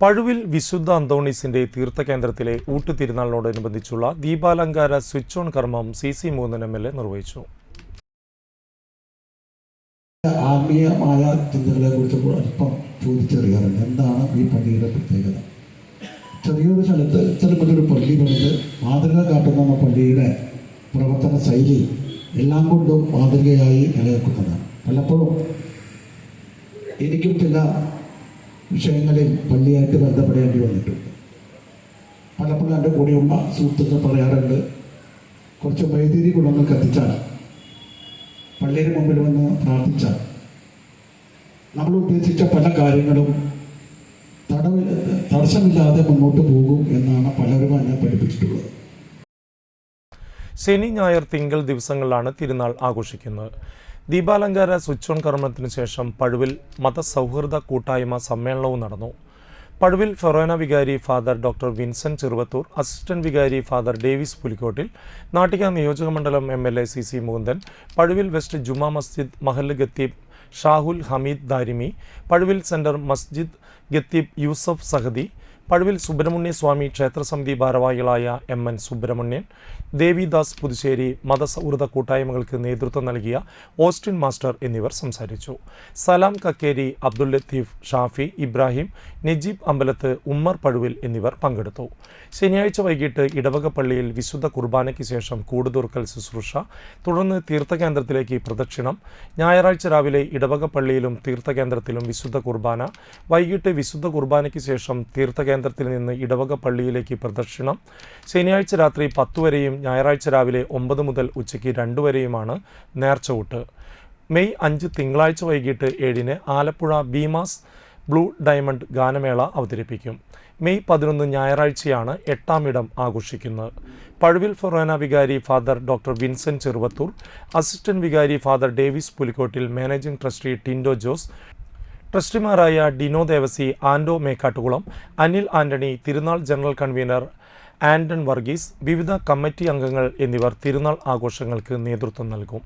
പഴുവിൽ വിശുദ്ധ അന്തോണീസിന്റെ തീർത്ഥകേന്ദ്രത്തിലെ ഊട്ടുതിരുനാളിനോടനുബന്ധിച്ചുള്ള ദീപാലങ്കാര സ്വിച്ച് ഓൺ കർമ്മം സി സി മൂന്നൻ എം എൽ എ നിർവഹിച്ചു. ആത്മീയമായ ചിന്തകളെ കുറിച്ച് അല്പം ചോദിച്ചറിയാറുണ്ട്. എന്താണ് ഈ പള്ളിയുടെ പ്രത്യേകത? ചെറിയൊരു സ്ഥലത്ത് ഇത്തരമൊരു പള്ളി പണിത് മാതൃക കാട്ടുന്ന പള്ളിയുടെ പ്രവർത്തന ശൈലി എല്ലാം കൊണ്ടും മാതൃകയായി നിലനിൽക്കുന്നതാണ്. പലപ്പോഴും എനിക്കും ചില വിഷയങ്ങളിൽ പള്ളിയായിട്ട് ബന്ധപ്പെടേണ്ടി വന്നിട്ടുണ്ട്. പലപ്പോഴും എന്റെ കൂടെയുള്ള സുഹൃത്തുക്കൾ പറയാറുണ്ട് കുറച്ച് വൈദ്യുതി ഗുണങ്ങൾ കത്തിച്ചാൽ പള്ളിയുടെ മുമ്പിൽ വന്ന് പ്രാർത്ഥിച്ചാൽ നമ്മൾ ഉദ്ദേശിച്ച പല കാര്യങ്ങളും തടവ് തടസ്സമില്ലാതെ മുന്നോട്ട് പോകും എന്നാണ് പലരും എന്നെ പഠിപ്പിച്ചിട്ടുള്ളത്. ശനി ഞായർ തിങ്കൾ ദിവസങ്ങളിലാണ് തിരുനാൾ ആഘോഷിക്കുന്നത്. ദീപാലങ്കാര സ്വിച്ച് ഓൺ കർമ്മത്തിന് ശേഷം പഴുവിൽ മതസൗഹൃദ കൂട്ടായ്മ സമ്മേളനവും നടന്നു. പഴുവിൽ ഫെറോന വികാരി father doctor Vincent Cheruvathur assistant വികാരി ഫാദർ ഡേവിസ് പുലിക്കോട്ടിൽ നാട്ടിക നിയോജകമണ്ഡലം M L A C C Mukundan Pazhuvil west Juma Masjid മഹല്ല് ഗത്തീബ് ഷാഹുൽ ഹമീദ് ദാരിമി പഴുവിൽ സെന്റർ മസ്ജിദ് ഗത്തീബ് യൂസഫ് സഹദി പഴുവിൽ സുബ്രഹ്മണ്യ സ്വാമി ക്ഷേത്രസമിതി ഭാരവാഹികളായ എം എൻ സുബ്രഹ്മണ്യൻ ദേവിദാസ് പുതുശ്ശേരി മതസൗഹൃദ കൂട്ടായ്മകൾക്ക് നേതൃത്വം നൽകിയ ഓസ്റ്റിൻ മാസ്റ്റർ എന്നിവർ സംസാരിച്ചു. സലാം കക്കേരി അബ്ദുൽ ലത്തീഫ് ഷാഫി ഇബ്രാഹിം നജീബ് അമ്പലത്ത് ഉമ്മർ പഴുവിൽ എന്നിവർ പങ്കെടുത്തു. ശനിയാഴ്ച വൈകിട്ട് ഇടവക പള്ളിയിൽ വിശുദ്ധ കുർബാനയ്ക്ക് ശേഷം കൂടുതുറക്കൽ ശുശ്രൂഷ തുടർന്ന് തീർത്ഥകേന്ദ്രത്തിലേക്ക് പ്രദക്ഷിണം ഞായറാഴ്ച രാവിലെ ഇടവക പള്ളിയിലും തീർത്ഥകേന്ദ്രത്തിലും വിശുദ്ധ കുർബാന വൈകിട്ട് വിശുദ്ധ കുർബാനയ്ക്ക് ശേഷം തീർത്ഥകേന്ദ്രത്തിൽ നിന്ന് ഇടവക പള്ളിയിലേക്ക് പ്രദക്ഷിണം. ശനിയാഴ്ച രാത്രി പത്ത് വരെയും ഞായറാഴ്ച രാവിലെ ഒമ്പത് മുതൽ ഉച്ചയ്ക്ക് രണ്ട് വരെയുമാണ് നേർച്ചവിട്ട് മെയ് അഞ്ച് തിങ്കളാഴ്ച വൈകിട്ട് ഏഴിന് ആലപ്പുഴ ബീമാസ് ബ്ലൂ ഡയമണ്ട് ഗാനമേള അവതരിപ്പിക്കും. മെയ് പതിനൊന്ന് ഞായറാഴ്ചയാണ് എട്ടാം ഇടം ആഘോഷിക്കുന്നത്. പഴുവിൽ ഫൊറോന വികാരി father doctor Vincent Cheruvathur assistant വികാരി father Davis Pulikkottil managing trustee Tindo Jose ട്രസ്റ്റിമാരായ Dino Devasi Ando Mekkattukulam Anil Antony തിരുനാൾ ജനറൽ കൺവീനർ ആന്റൺ വർഗീസ് വിവിധ കമ്മിറ്റി അംഗങ്ങൾ എന്നിവർ തിരുനാൾ ആഘോഷങ്ങൾക്ക് നേതൃത്വം നൽകും.